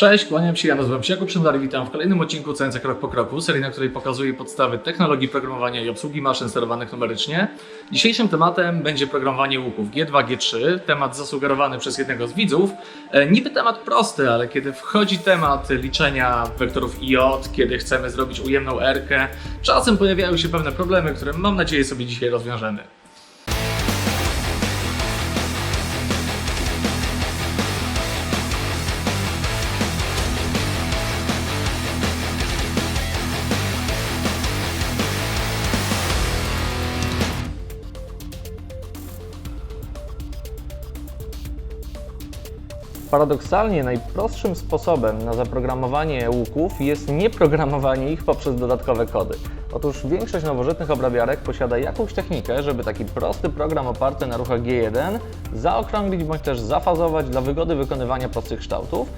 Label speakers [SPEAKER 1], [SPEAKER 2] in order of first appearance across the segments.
[SPEAKER 1] Cześć, kłaniam się, ja nazywam się Jakub Szymdar i witam w kolejnym odcinku CNC Krok po Kroku, serii, na której pokazuję podstawy technologii programowania i obsługi maszyn sterowanych numerycznie. Dzisiejszym tematem będzie programowanie łuków G2, G3, temat zasugerowany przez jednego z widzów. E, niby temat prosty, ale kiedy wchodzi temat liczenia wektorów IJ, kiedy chcemy zrobić ujemną R-kę, czasem pojawiają się pewne problemy, które mam nadzieję sobie dzisiaj rozwiążemy.
[SPEAKER 2] Paradoksalnie najprostszym sposobem na zaprogramowanie łuków jest nieprogramowanie ich poprzez dodatkowe kody. Otóż większość nowożytnych obrabiarek posiada jakąś technikę, żeby taki prosty program oparty na ruchach G1 zaokrąglić bądź też zafazować dla wygody wykonywania prostych kształtów.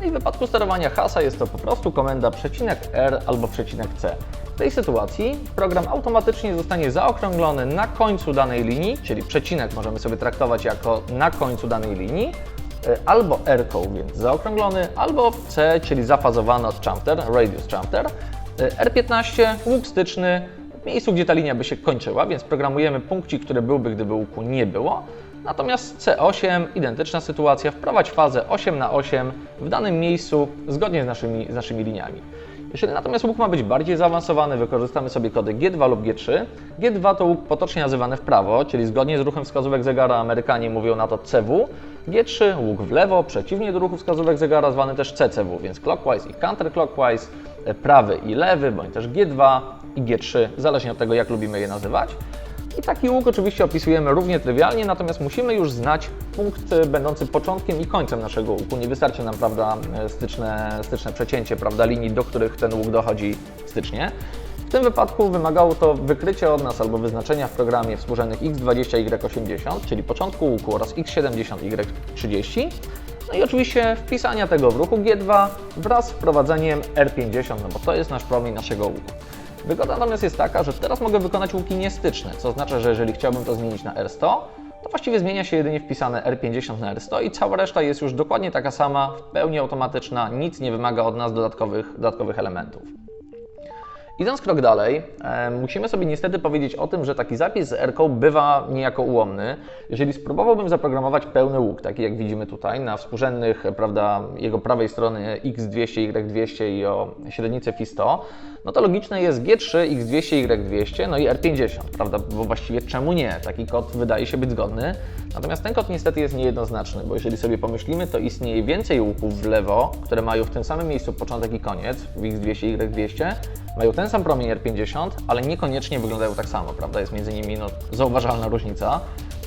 [SPEAKER 2] No i w wypadku sterowania hasa jest to po prostu komenda przecinek R albo przecinek C. W tej sytuacji program automatycznie zostanie zaokrąglony na końcu danej linii, czyli przecinek możemy sobie traktować jako na końcu danej linii, albo R-ką, więc zaokrąglony, albo C, czyli zafazowany od jumpter, radius. Y, R15, łuk styczny, w miejscu, gdzie ta linia by się kończyła, więc programujemy punkcik, który byłby, gdyby łuku nie było. Natomiast C8, identyczna sytuacja, wprowadź fazę 8 na 8 w danym miejscu zgodnie z naszymi, z naszymi liniami. Jeżeli natomiast łuk ma być bardziej zaawansowany, wykorzystamy sobie kody G2 lub G3. G2 to łuk potocznie nazywany w prawo, czyli zgodnie z ruchem wskazówek zegara Amerykanie mówią na to CW. G3 łuk w lewo, przeciwnie do ruchu wskazówek zegara zwany też CCW, więc clockwise i counterclockwise, e, prawy i lewy, bądź też G2 i G3, zależnie od tego jak lubimy je nazywać. I taki łuk oczywiście opisujemy równie trywialnie, natomiast musimy już znać punkt e, będący początkiem i końcem naszego łuku. Nie wystarczy nam prawda, e, styczne, styczne przecięcie prawda, linii, do których ten łuk dochodzi stycznie. W tym wypadku wymagało to wykrycia od nas albo wyznaczenia w programie współrzędnych x20, y80, czyli początku łuku oraz x70, y30. No i oczywiście wpisania tego w ruchu G2 wraz z wprowadzeniem R50, no bo to jest nasz promień naszego łuku. Wygoda natomiast jest taka, że teraz mogę wykonać łuki niestyczne, co oznacza, że jeżeli chciałbym to zmienić na R100, to właściwie zmienia się jedynie wpisane R50 na R100 i cała reszta jest już dokładnie taka sama, w pełni automatyczna, nic nie wymaga od nas dodatkowych, dodatkowych elementów. Idąc krok dalej, musimy sobie niestety powiedzieć o tym, że taki zapis z r bywa niejako ułomny. Jeżeli spróbowałbym zaprogramować pełny łuk, taki jak widzimy tutaj, na współrzędnych, prawda, jego prawej strony x200, y200 i o średnicy Fi100, no to logiczne jest G3, x200, y200, no i R50, prawda, bo właściwie czemu nie? Taki kod wydaje się być zgodny. Natomiast ten kod niestety jest niejednoznaczny, bo jeżeli sobie pomyślimy, to istnieje więcej łuków w lewo, które mają w tym samym miejscu początek i koniec, w x200, y200, mają ten sam promień R50, ale niekoniecznie wyglądają tak samo, prawda? Jest między nimi no, zauważalna różnica.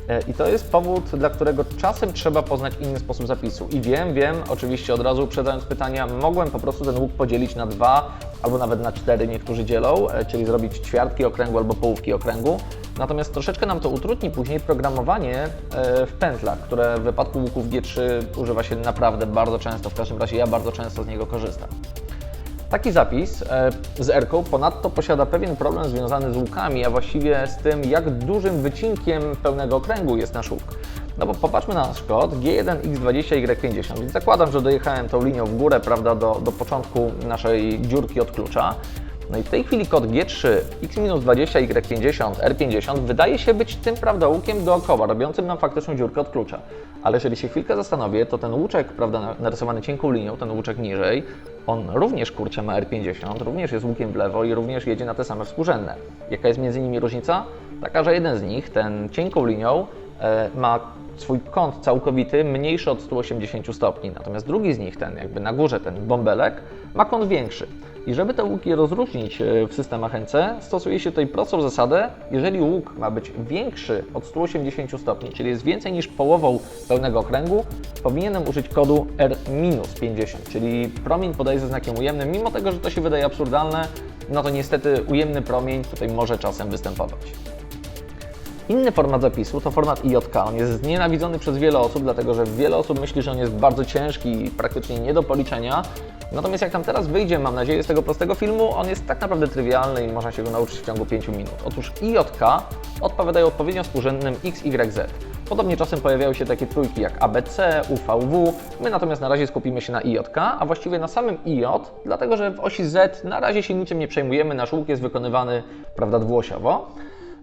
[SPEAKER 2] E, I to jest powód, dla którego czasem trzeba poznać inny sposób zapisu. I wiem, wiem, oczywiście od razu uprzedzając pytania, mogłem po prostu ten łuk podzielić na dwa albo nawet na cztery, niektórzy dzielą, e, czyli zrobić ćwiartki okręgu albo połówki okręgu. Natomiast troszeczkę nam to utrudni później programowanie e, w pętlach, które w wypadku łuków G3 używa się naprawdę bardzo często, w każdym razie ja bardzo często z niego korzystam. Taki zapis e, z r ponadto posiada pewien problem związany z łukami, a właściwie z tym, jak dużym wycinkiem pełnego okręgu jest nasz łuk. No bo popatrzmy na nasz kod G1X20Y50, więc zakładam, że dojechałem tą linią w górę, prawda, do, do początku naszej dziurki od klucza. No i w tej chwili kod G3 X-20, Y50, R50 wydaje się być tym prawda łukiem dookoła, robiącym nam faktyczną dziurkę od klucza. Ale jeżeli się chwilkę zastanowię, to ten łuczek, prawda, narysowany cienką linią, ten łuczek niżej, on również kurczę ma R50, również jest łukiem w lewo i również jedzie na te same współrzędne. Jaka jest między nimi różnica? Taka, że jeden z nich, ten cienką linią, e, ma swój kąt całkowity mniejszy od 180 stopni, natomiast drugi z nich, ten jakby na górze, ten bąbelek, ma kąt większy. I żeby te łuki rozróżnić e, w systemach NC, stosuje się tutaj prostą zasadę. Jeżeli łuk ma być większy od 180 stopni, czyli jest więcej niż połową pełnego okręgu, powinienem użyć kodu R-50, czyli promień podaje ze znakiem ujemnym, mimo tego, że to się wydaje absurdalne, no to niestety ujemny promień tutaj może czasem występować. Inny format zapisu to format IJK. On jest znienawidzony przez wiele osób, dlatego że wiele osób myśli, że on jest bardzo ciężki i praktycznie nie do policzenia. Natomiast jak tam teraz wyjdzie, mam nadzieję, z tego prostego filmu, on jest tak naprawdę trywialny i można się go nauczyć w ciągu 5 minut. Otóż IJK odpowiadają odpowiednio współrzędnym X, Y, Z. Podobnie czasem pojawiają się takie trójki jak ABC, UVW. My natomiast na razie skupimy się na IJK, a właściwie na samym IJ, dlatego że w osi Z na razie się niczym nie przejmujemy, nasz łuk jest wykonywany prawda, dwuosiowo.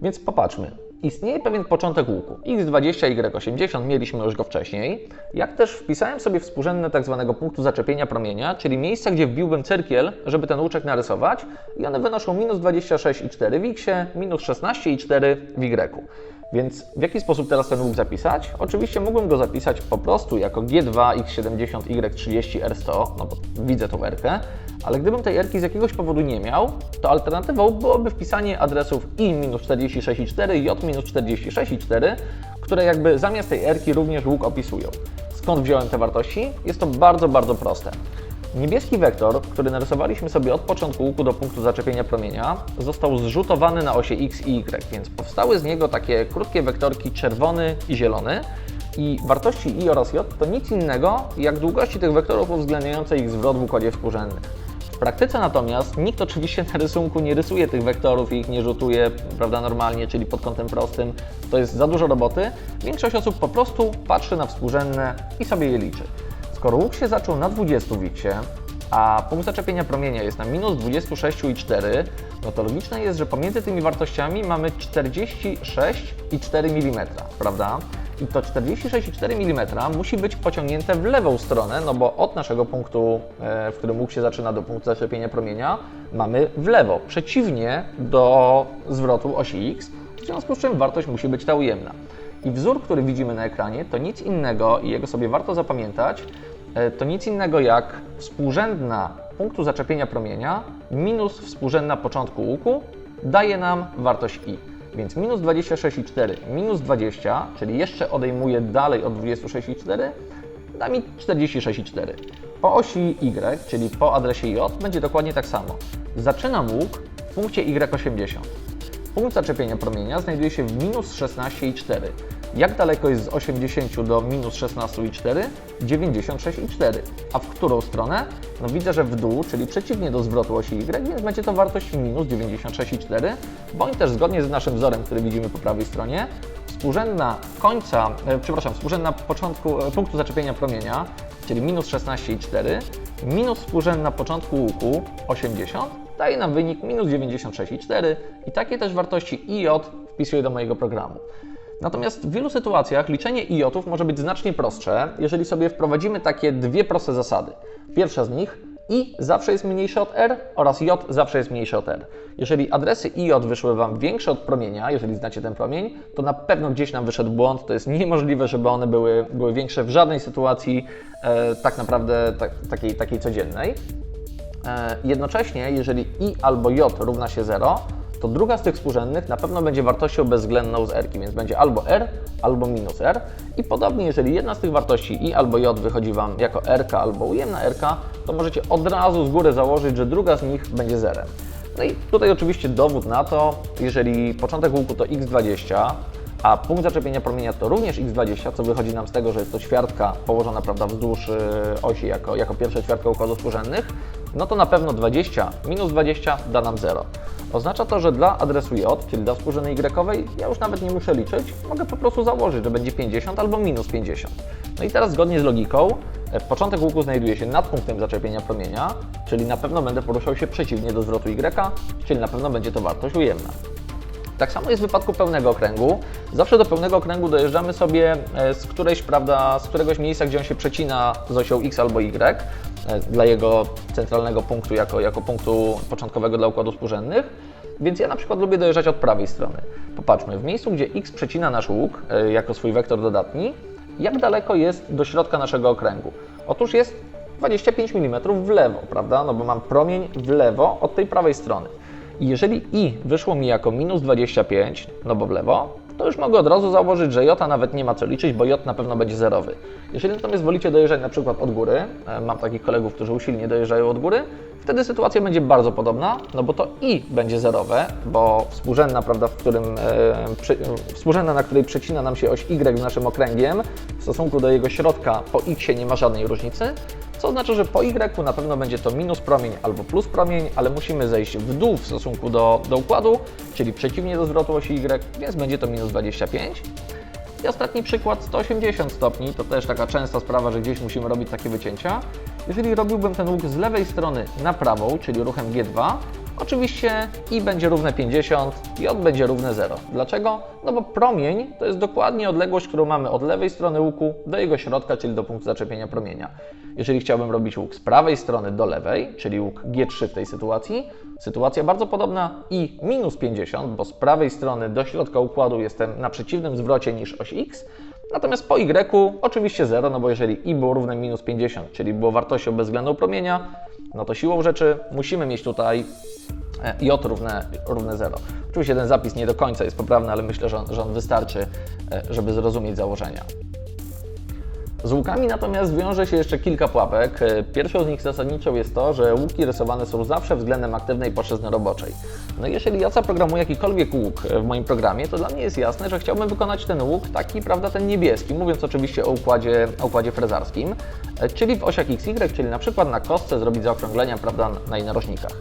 [SPEAKER 2] Więc popatrzmy. Istnieje pewien początek łuku. X20, Y80, mieliśmy już go wcześniej. Jak też wpisałem sobie współrzędne tak zwanego punktu zaczepienia promienia, czyli miejsca, gdzie wbiłbym cyrkiel, żeby ten łuczek narysować i one wynoszą minus 26,4 w X, minus 16,4 w Y. Więc w jaki sposób teraz ten łuk zapisać? Oczywiście mógłbym go zapisać po prostu jako G2, X70, Y30, R100, no bo widzę tą R-kę, ale gdybym tej R-ki z jakiegoś powodu nie miał, to alternatywą byłoby wpisanie adresów I-46,4, J-46,4, które jakby zamiast tej R-ki również łuk opisują. Skąd wziąłem te wartości? Jest to bardzo, bardzo proste. Niebieski wektor, który narysowaliśmy sobie od początku łuku do punktu zaczepienia promienia, został zrzutowany na osie x i y, więc powstały z niego takie krótkie wektorki czerwony i zielony. I wartości i oraz j to nic innego jak długości tych wektorów uwzględniające ich zwrot w układzie współrzędnych. W praktyce natomiast nikt oczywiście na rysunku nie rysuje tych wektorów i ich nie rzutuje prawda, normalnie, czyli pod kątem prostym. To jest za dużo roboty. Większość osób po prostu patrzy na współrzędne i sobie je liczy. Skoro łuk się zaczął na 20 wiksie, a punkt zaczepienia promienia jest na minus 26,4, no to logiczne jest, że pomiędzy tymi wartościami mamy 46,4 mm, prawda? I to 46,4 mm musi być pociągnięte w lewą stronę, no bo od naszego punktu, e, w którym łuk się zaczyna do punktu zaczepienia promienia, mamy w lewo, przeciwnie do zwrotu osi x, w związku z czym wartość musi być ta ujemna. I wzór, który widzimy na ekranie, to nic innego, i jego sobie warto zapamiętać, to nic innego jak współrzędna punktu zaczepienia promienia minus współrzędna początku łuku daje nam wartość i. Więc minus 26,4 minus 20, czyli jeszcze odejmuję dalej od 26,4, da mi 46,4. Po osi y, czyli po adresie j, będzie dokładnie tak samo. Zaczynam łuk w punkcie y80. Punkt zaczepienia promienia znajduje się w minus 16,4. Jak daleko jest z 80 do minus 16,4? 96,4. A w którą stronę? No widzę, że w dół, czyli przeciwnie do zwrotu osi Y, więc będzie to wartość minus 96,4, bądź też zgodnie z naszym wzorem, który widzimy po prawej stronie, współrzędna końca, e, przepraszam, współrzędna początku, e, punktu zaczepienia promienia, czyli minus 16,4, minus współrzędna początku łuku 80, daje nam wynik minus 96,4 i takie też wartości IJ wpisuję do mojego programu. Natomiast w wielu sytuacjach liczenie IJ-ów może być znacznie prostsze, jeżeli sobie wprowadzimy takie dwie proste zasady. Pierwsza z nich i zawsze jest mniejsze od R oraz J zawsze jest mniejsze od R. Jeżeli adresy IJ wyszły Wam większe od promienia, jeżeli znacie ten promień, to na pewno gdzieś nam wyszedł błąd. To jest niemożliwe, żeby one były, były większe w żadnej sytuacji e, tak naprawdę tak, takiej, takiej codziennej. E, Jednocześnie, jeżeli i albo j równa się 0, to druga z tych współrzędnych na pewno będzie wartością bezwzględną z r, więc będzie albo r, albo minus r. I podobnie, jeżeli jedna z tych wartości i albo j wychodzi Wam jako r albo ujemna r, to możecie od razu z góry założyć, że druga z nich będzie zerem. No i tutaj oczywiście dowód na to, jeżeli początek łuku to x20, a punkt zaczepienia promienia to również x20, co wychodzi nam z tego, że jest to ćwiartka położona prawda, wzdłuż y, osi jako, jako pierwsza ćwiartka układów współrzędnych, no to na pewno 20 minus 20 da nam 0. Oznacza to, że dla adresu j, czyli dla współrzędnej y, ja już nawet nie muszę liczyć, mogę po prostu założyć, że będzie 50 albo minus 50. No i teraz zgodnie z logiką, e, początek łuku znajduje się nad punktem zaczepienia promienia, czyli na pewno będę poruszał się przeciwnie do zwrotu y, czyli na pewno będzie to wartość ujemna. Tak samo jest w wypadku pełnego okręgu. Zawsze do pełnego okręgu dojeżdżamy sobie e, z którejś, prawda, z któregoś miejsca, gdzie on się przecina z osią x albo y, e, dla jego centralnego punktu jako, jako punktu początkowego dla układów współrzędnych. Więc ja na przykład lubię dojeżdżać od prawej strony. Popatrzmy, w miejscu, gdzie x przecina nasz łuk e, jako swój wektor dodatni, jak daleko jest do środka naszego okręgu? Otóż jest 25 mm w lewo, prawda? No bo mam promień w lewo od tej prawej strony. Jeżeli i wyszło mi jako minus 25, no bo w lewo, to już mogę od razu założyć, że j nawet nie ma co liczyć, bo j na pewno będzie zerowy. Jeżeli natomiast wolicie dojeżdżać na przykład od góry, e, mam takich kolegów, którzy usilnie dojeżdżają od góry, wtedy sytuacja będzie bardzo podobna, no bo to i będzie zerowe, bo współrzędna, prawda, w którym, e, przy, współrzędna, na której przecina nam się oś y naszym okręgiem, w stosunku do jego środka po x nie ma żadnej różnicy, co oznacza, że po y na pewno będzie to minus promień albo plus promień, ale musimy zejść w dół w stosunku do, do układu, czyli przeciwnie do zwrotu osi y, więc będzie to minus 25. I ostatni przykład 180 stopni, to też taka częsta sprawa, że gdzieś musimy robić takie wycięcia. Jeżeli robiłbym ten łuk z lewej strony na prawą, czyli ruchem G2, Oczywiście i będzie równe 50, j będzie równe 0. Dlaczego? No bo promień to jest dokładnie odległość, którą mamy od lewej strony łuku do jego środka, czyli do punktu zaczepienia promienia. Jeżeli chciałbym robić łuk z prawej strony do lewej, czyli łuk G3 w tej sytuacji, sytuacja bardzo podobna i minus 50, bo z prawej strony do środka układu jestem na przeciwnym zwrocie niż oś X, Natomiast po Y oczywiście 0, no bo jeżeli i było równe minus 50, czyli było wartością bezwzględną promienia, no to siłą rzeczy musimy mieć tutaj e, J równe, równe 0. Oczywiście ten zapis nie do końca jest poprawny, ale myślę, że on, że on wystarczy, e, żeby zrozumieć założenia. Z łukami natomiast wiąże się jeszcze kilka pułapek. E, Pierwszą z nich zasadniczą jest to, że łuki rysowane są zawsze względem aktywnej płaszczyzny roboczej. No jeżeli ja zaprogramuję jakikolwiek łuk w moim programie, to dla mnie jest jasne, że chciałbym wykonać ten łuk taki, prawda, ten niebieski, mówiąc oczywiście o układzie, o układzie frezarskim, e, czyli w osiach XY, czyli na przykład na kostce zrobić zaokrąglenia, prawda, na jej narożnikach.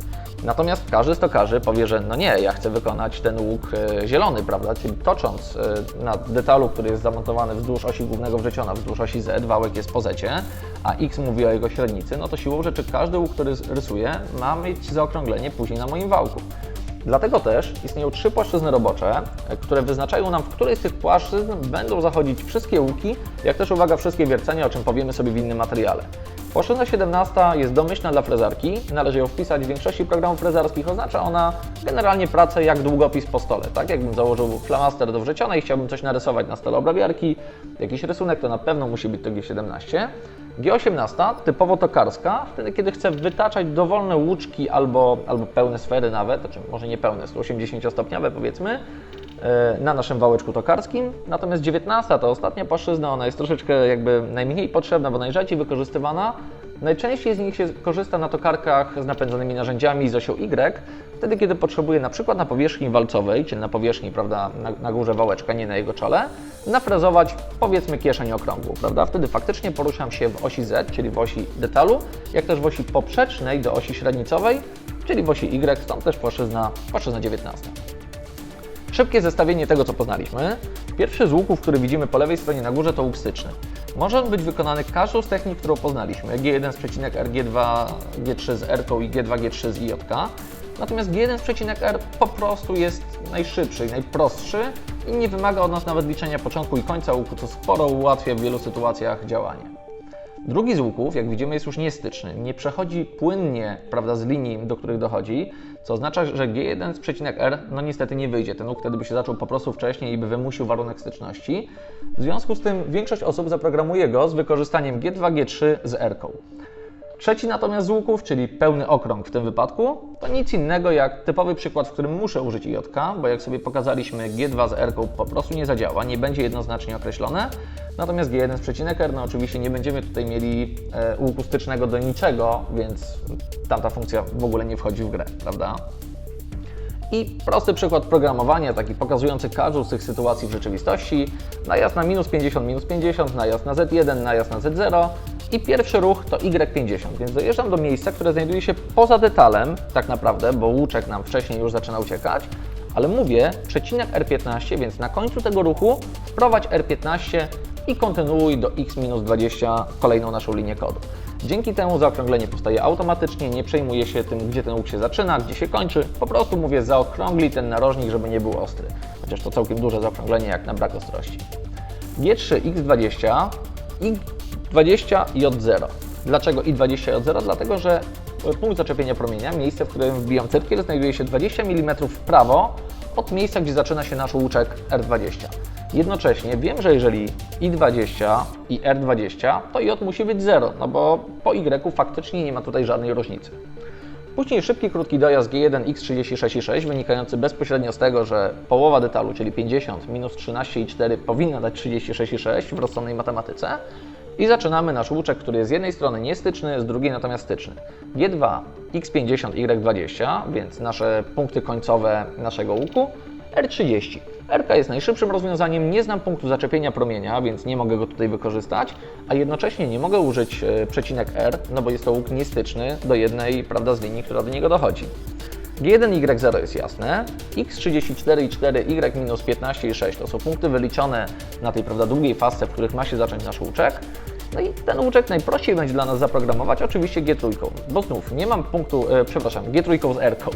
[SPEAKER 2] Natomiast każdy stokarzy powie, że no nie, ja chcę wykonać ten łuk e, zielony, prawda, czyli tocząc e, na detalu, który jest zamontowany wzdłuż osi głównego wrzeciona, wzdłuż osi Z, wałek jest po zecie, a X mówi o jego średnicy, no to siłą rzeczy każdy łuk, który rysuję, ma mieć zaokrąglenie później na moim wałku. Dlatego też istnieją trzy płaszczyzny robocze, które wyznaczają nam, w której z tych płaszczyzn będą zachodzić wszystkie łuki, jak też uwaga, wszystkie wiercenia, o czym powiemy sobie w innym materiale. Płaszczyzna 17 jest domyślna dla frezarki, należy ją wpisać w większości programów frezarskich. Oznacza ona generalnie pracę jak długopis po stole. Tak jakbym założył flamaster do wrzecionej i chciałbym coś narysować na stole obrabiarki, jakiś rysunek, to na pewno musi być to G17. G18 typowo tokarska, wtedy kiedy chcę wytaczać dowolne łuczki albo, albo pełne sfery nawet, znaczy może nie pełne, 180-stopniowe powiedzmy, e, na naszym wałeczku tokarskim. Natomiast 19 to ostatnia płaszczyzna, ona jest troszeczkę jakby najmniej potrzebna, bo najrzadziej wykorzystywana. Najczęściej z nich się korzysta na tokarkach z napędzonymi narzędziami z osią Y, wtedy kiedy potrzebuję na przykład na powierzchni walcowej, czyli na powierzchni prawda, na, na górze wałeczka, nie na jego czole, nafrezować powiedzmy kieszeń okrągłą, prawda? Wtedy faktycznie poruszam się w osi Z, czyli w osi detalu, jak też w osi poprzecznej do osi średnicowej, czyli w osi Y, stąd też płaszczyzna, płaszczyzna 19. Szybkie zestawienie tego, co poznaliśmy. Pierwszy z łuków, który widzimy po lewej stronie na górze, to łuk styczny. Może on być wykonany każdą z technik, którą poznaliśmy. G1 z przecinek R, G2, G3 z R i G2, G3 z IJ. Natomiast G1 z przecinek R po prostu jest najszybszy i najprostszy i nie wymaga od nas nawet liczenia początku i końca łuku, co sporo ułatwia w wielu sytuacjach działanie. Drugi z łuków, jak widzimy, jest już niestyczny. Nie przechodzi płynnie prawda, z linii, do których dochodzi, co oznacza, że G1 z przecinek R no niestety nie wyjdzie. Ten łuk wtedy by się zaczął po prostu wcześniej i by wymusił warunek styczności. W związku z tym większość osób zaprogramuje go z wykorzystaniem G2, G3 z R. -ką. Trzeci natomiast z łuków, czyli pełny okrąg w tym wypadku, to nic innego jak typowy przykład, w którym muszę użyć IJ, bo jak sobie pokazaliśmy, G2 z R po prostu nie zadziała, nie będzie jednoznacznie określone. Natomiast G1 z przecinek R, no oczywiście nie będziemy tutaj mieli e, łuku stycznego do niczego, więc tamta funkcja w ogóle nie wchodzi w grę, prawda? I prosty przykład programowania, taki pokazujący każdą z tych sytuacji w rzeczywistości. Najazd na minus 50, minus 50, najazd na Z1, najazd na Z0 i pierwszy ruch to Y50, więc dojeżdżam do miejsca, które znajduje się poza detalem tak naprawdę, bo łuczek nam wcześniej już zaczyna uciekać, ale mówię przecinek R15, więc na końcu tego ruchu wprowadź R15 i kontynuuj do X-20 kolejną naszą linię kodu. Dzięki temu zaokrąglenie powstaje automatycznie, nie przejmuje się tym, gdzie ten łuk się zaczyna, gdzie się kończy. Po prostu mówię, zaokrągli ten narożnik, żeby nie był ostry. Chociaż to całkiem duże zaokrąglenie, jak na brak ostrości. G3, X20, I20, J0. Dlaczego I20, J0? Dlatego, że punkt zaczepienia promienia, miejsce, w którym wbijam cyrkiel, znajduje się 20 mm w prawo od miejsca, gdzie zaczyna się nasz łuczek R20. Jednocześnie wiem, że jeżeli I20 i R20, to J musi być 0, no bo po Y faktycznie nie ma tutaj żadnej różnicy. Później szybki, krótki dojazd G1 X36,6 wynikający bezpośrednio z tego, że połowa detalu, czyli 50 minus 13,4 powinna dać 36,6 w rozsądnej matematyce. I zaczynamy nasz łuczek, który jest z jednej strony niestyczny, z drugiej natomiast styczny. G2 X50 Y20, więc nasze punkty końcowe naszego łuku. R30. RK jest najszybszym rozwiązaniem, nie znam punktu zaczepienia promienia, więc nie mogę go tutaj wykorzystać, a jednocześnie nie mogę użyć e, przecinek R, no bo jest to łuk niestyczny do jednej prawda, z linii, która do niego dochodzi. G1 i Y0 jest jasne, x34 i 4, y minus 15 i 6 to są punkty wyliczone na tej prawda, długiej fasce, w których ma się zacząć nasz łuczek. No i ten łuczek najprościej będzie dla nas zaprogramować oczywiście G3, bo znów nie mam punktu, e, przepraszam, G3 z R-ką.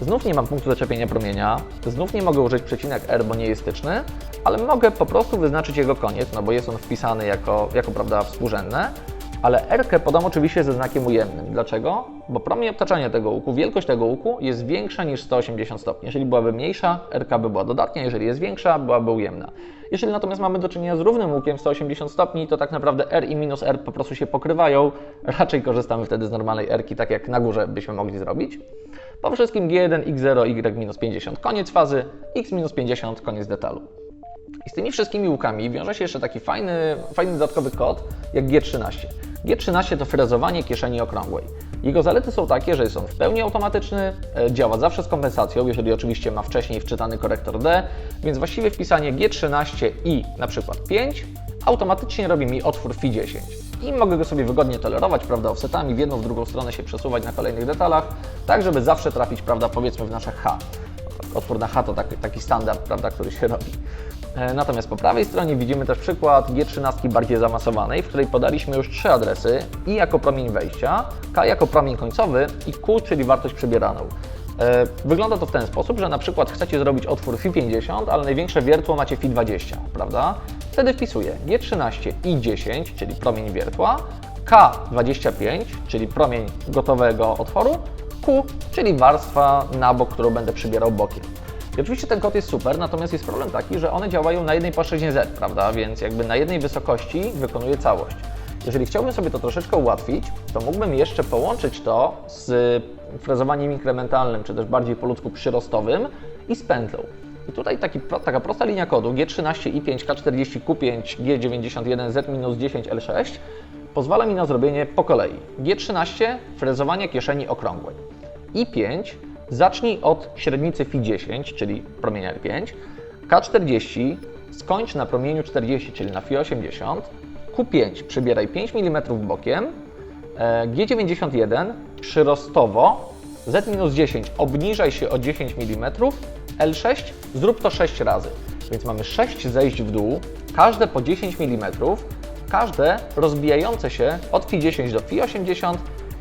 [SPEAKER 2] Znów nie mam punktu zaczepienia promienia, znów nie mogę użyć przecinek R, bo nie jest styczny, ale mogę po prostu wyznaczyć jego koniec, no bo jest on wpisany jako, jako prawda, współrzędne, ale R podam oczywiście ze znakiem ujemnym. Dlaczego? Bo promień obtaczania tego łuku, wielkość tego łuku jest większa niż 180 stopni. Jeżeli byłaby mniejsza, R by była dodatnia, jeżeli jest większa, byłaby ujemna. Jeżeli natomiast mamy do czynienia z równym łukiem 180 stopni, to tak naprawdę R i minus R po prostu się pokrywają. Raczej korzystamy wtedy z normalnej R, tak jak na górze byśmy mogli zrobić. Po wszystkim G1, X0, Y minus 50, koniec fazy, X minus 50, koniec detalu. I z tymi wszystkimi łukami wiąże się jeszcze taki fajny, fajny dodatkowy kod jak G13. G13 to frezowanie kieszeni okrągłej. Jego zalety są takie, że jest on w pełni automatyczny, e, działa zawsze z kompensacją, jeżeli oczywiście ma wcześniej wczytany korektor D, więc właściwie wpisanie G13 i na przykład 5 automatycznie robi mi otwór Fi10. I mogę go sobie wygodnie tolerować, prawda, offsetami, w jedną, w drugą stronę się przesuwać na kolejnych detalach, tak żeby zawsze trafić, prawda, powiedzmy w nasze H. Otwór na H to taki, taki standard, prawda, który się robi. E, Natomiast po prawej stronie widzimy też przykład G13 bardziej zaawansowanej, w której podaliśmy już trzy adresy i jako promień wejścia, K jako promień końcowy i Q, czyli wartość przebieraną. E, Wygląda to w ten sposób, że na przykład chcecie zrobić otwór Fi50, ale największe wiertło macie Fi20, prawda? Wtedy wpisuję G13 i 10, czyli promień wiertła, K25, czyli promień gotowego otworu, Q, czyli warstwa na bok, którą będę przybierał bokiem. I oczywiście ten kod jest super, natomiast jest problem taki, że one działają na jednej płaszczyźnie Z, prawda? Więc jakby na jednej wysokości wykonuje całość. Jeżeli chciałbym sobie to troszeczkę ułatwić, to mógłbym jeszcze połączyć to z frezowaniem inkrementalnym, czy też bardziej po ludzku przyrostowym i z pętlą. I tutaj taki, taka prosta linia kodu G13, I5, K40, Q5, G91, Z-10, L6 pozwala mi na zrobienie po kolei. G13 frezowanie kieszeni okrągłej. I5 zacznij od średnicy Fi10, czyli promienia R5, K40 skończ na promieniu 40, czyli na Fi80, Q5 przybieraj 5 mm bokiem, e, G91 przyrostowo, Z-10 obniżaj się o 10 mm, L6 zrób to 6 razy. Więc mamy 6 zejść w dół, każde po 10 mm, każde rozbijające się od Fi10 do Fi80,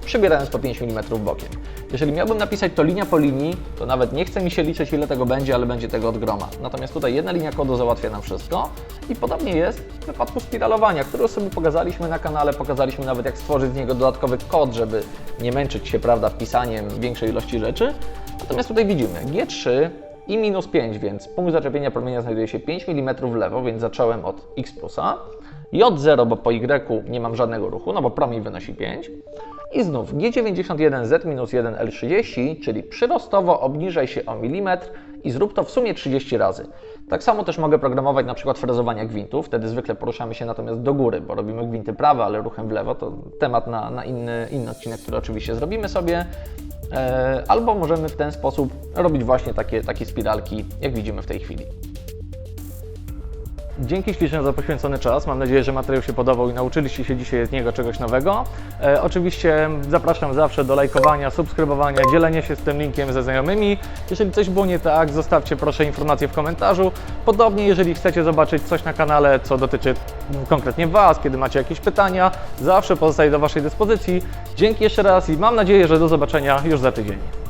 [SPEAKER 2] przybierając po 5 mm bokiem. Jeżeli miałbym napisać to linia po linii, to nawet nie chce mi się liczyć ile tego będzie, ale będzie tego od groma. Natomiast tutaj jedna linia kodu załatwia nam wszystko i podobnie jest w wypadku spiralowania, które sobie pokazaliśmy na kanale, pokazaliśmy nawet jak stworzyć z niego dodatkowy kod, żeby nie męczyć się, prawda, pisaniem większej ilości rzeczy. Natomiast tutaj widzimy G3 i minus 5, więc punkt zaczepienia promienia znajduje się 5 mm w lewo, więc zacząłem od x plusa. J0, bo po Y nie mam żadnego ruchu, no bo promień wynosi 5. I znów G91Z-1L30, czyli przyrostowo obniżaj się o milimetr i zrób to w sumie 30 razy. Tak samo też mogę programować na przykład frezowania gwintów, wtedy zwykle poruszamy się natomiast do góry, bo robimy gwinty prawe, ale ruchem w lewo, to temat na, na inny, inny odcinek, który oczywiście zrobimy sobie. E, albo możemy w ten sposób robić właśnie takie, takie spiralki, jak widzimy w tej chwili. Dzięki ślicznie za poświęcony czas. Mam nadzieję, że materiał się podobał i nauczyliście się dzisiaj z niego czegoś nowego. E, oczywiście zapraszam zawsze do lajkowania, subskrybowania, dzielenia się z tym linkiem ze znajomymi. Jeżeli coś było nie tak, zostawcie proszę informację w komentarzu. Podobnie, jeżeli chcecie zobaczyć coś na kanale, co dotyczy konkretnie Was, kiedy macie jakieś pytania, zawsze pozostaję do Waszej dyspozycji. Dzięki jeszcze raz i mam nadzieję, że do zobaczenia już za tydzień.